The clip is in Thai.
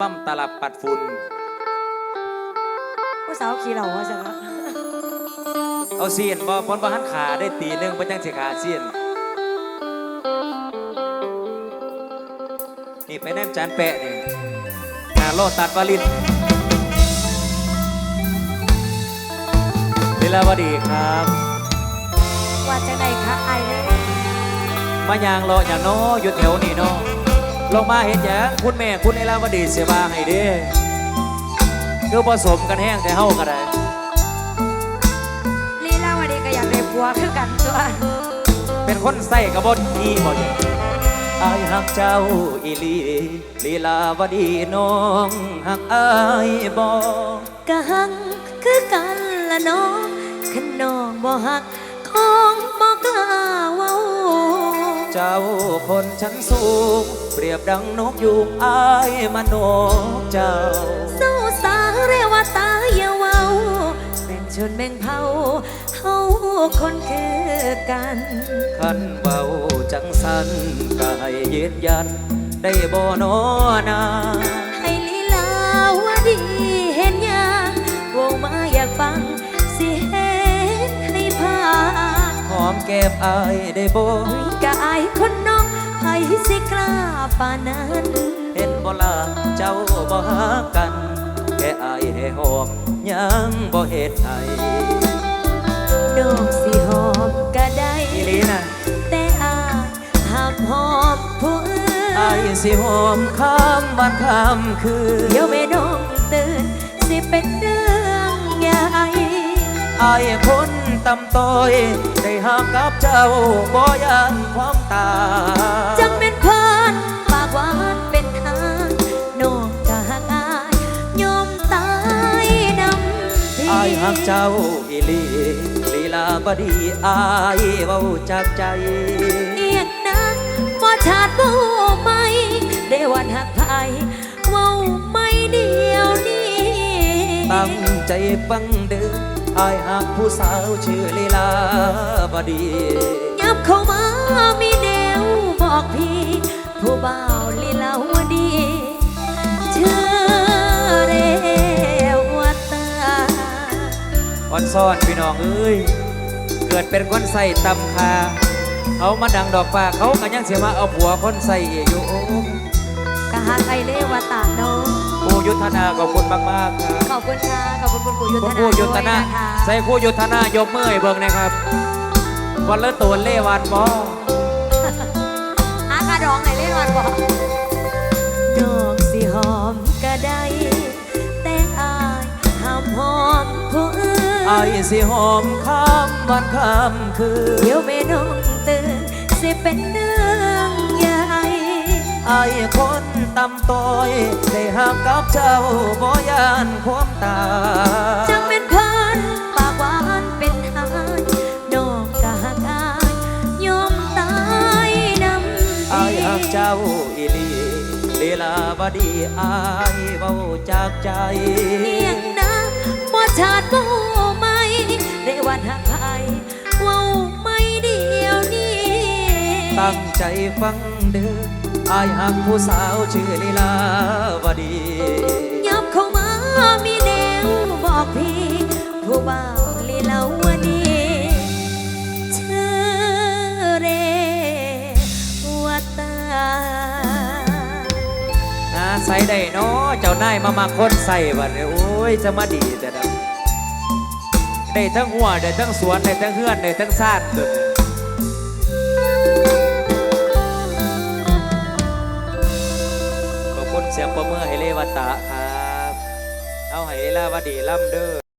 ปั้มตลับปัดฝุ่นผู้สาวขี่เหล่าว่าจะละเอาเสียนบ่พ้นบ่หันขาได้ตีหนึงบ่จังสิขาเสียนนี่ไปแนมจานแปะนี่งานโลตัดวาลินเวลาวดีครับ ว่าจังไดคะไอายเลยมายางรออย่าน้ออยู่แถวนี่น้อ ลงมาเห็นหยังคุณแม่คุณเอลาวดีเสียบาให้เด้คือผสมกันแห้งแต่เฮาก็ได้ลีลาวดีก็อยากได้ผัวคือกันตัวเป็นคนใส่กระบดนี่บ่เนี่ยอายหักเจ้าอีหลีลีลาวดีน้องหักอายบ่กะหังคือกันละน้องขันน้องบ่หักคงบ่กล้าเว้า เจ้าคนชั้นสูง เปรียบดังนกยูงอายมโนเจ้า เศร้าสาเรวตาอย่าเว้าแบ่งชนแบ่งเผาเฮาคนคือกันขันเบาจังสันก็ให้ยืนยัน ได้บ่นอนา ก้มอายได้บ่กะอายคนน้องไผสิกล้าป่านนั้นเห็นบ่ล่ะเจ้าบ่ฮักกัน แค่อายให้หอมยังบ่เฮ็ดให้น้องสิหอมก็ได้อีหลีน่ะแต่อายห้ามหอมผู้อื่อายนสิหอมข้ามวันข้ามคืนเดี๋ยวแม่น้องตื่นสิเป็นเรื่องใหญ่ อายคนตำต้อยได้หักกับเจ้าบ่ยานความตายจังเป็นเพื่อนปากหวานเป็นทางน้องกะหักอายยอมตายนำพี่อายหักเจ้าอีหลีลีลาบดีอายเว้าจากใจเอียงนะบ่ชาดบ่ไหม่ได้วันหักไผเว้าไม่เดียวนี้ตั้งใจฟังเด้อ อายหักผู้สาวชื่อลีลาบดียับเข้ามามีแนวบอกพี่ ผู้บ่าวลีลาวดีเชื่อเรวตาอ่อนซ่อนพี่น้องเอ้ย เกิดเป็นคนใส่ตำคาเขามาดังดอกฟ้าเขาก็ยังเสียมาเอาผัวคนใส่อีกอยู่โอ้กะ หาไทยเลวตาโนผู้ยุทธนาขอบคุณมากๆครับขอบคุณค่ะขอบคุณคุณปู่ยุทธคุณนาผู้ยุทธนาด้วยนะคะใส่ผู้ยุทธนายกมือให้เบิ่งนะครับวันละตัวเล่วันบ่อาคาดองไหนเล่นวันบอกดอกสิหอมก็ได้แต่อายห้ามหอมผู้อื่นไอ้สิหอมข้ามวันข้ามคืนเดี๋ยวแม่น้องตื่นสิเป็นเรื่องใหญ่ ไอ้คนตำต้อย ได้หักกับเจ้าบ่ยานความตายจังเป็นเพื่อนปากหวานเป็นทางน้องกะหักอายยอมตายนำไอ้หักเจ้าอีหลีเวลาบดีไอ้เบาจากใจเนียงนะบ่ชาดบ่ไหม่ได้วันหักไผเว้าไม่เดียวนี้ตั้งใจฟังเด้อ ไอ้หักผู้สาวชื่อลีลาวดียับเข้ามามีแนวบอกพี่ผู้บ่าวลีลาวดีเชื่อเรวตาอาใส่ได้เนาะเจ้านายมามาคนใส่บัดนี้โอ้ยจะมาดีแต่ดำได้ทั้งหัวได้ทั้งสวนได้ทั้งเฮือนได้ทั้งซ่านตัวนี้ขอ สียงประเมือให้เลวตะครับ เอาให้เลวดีล่ำเด้อ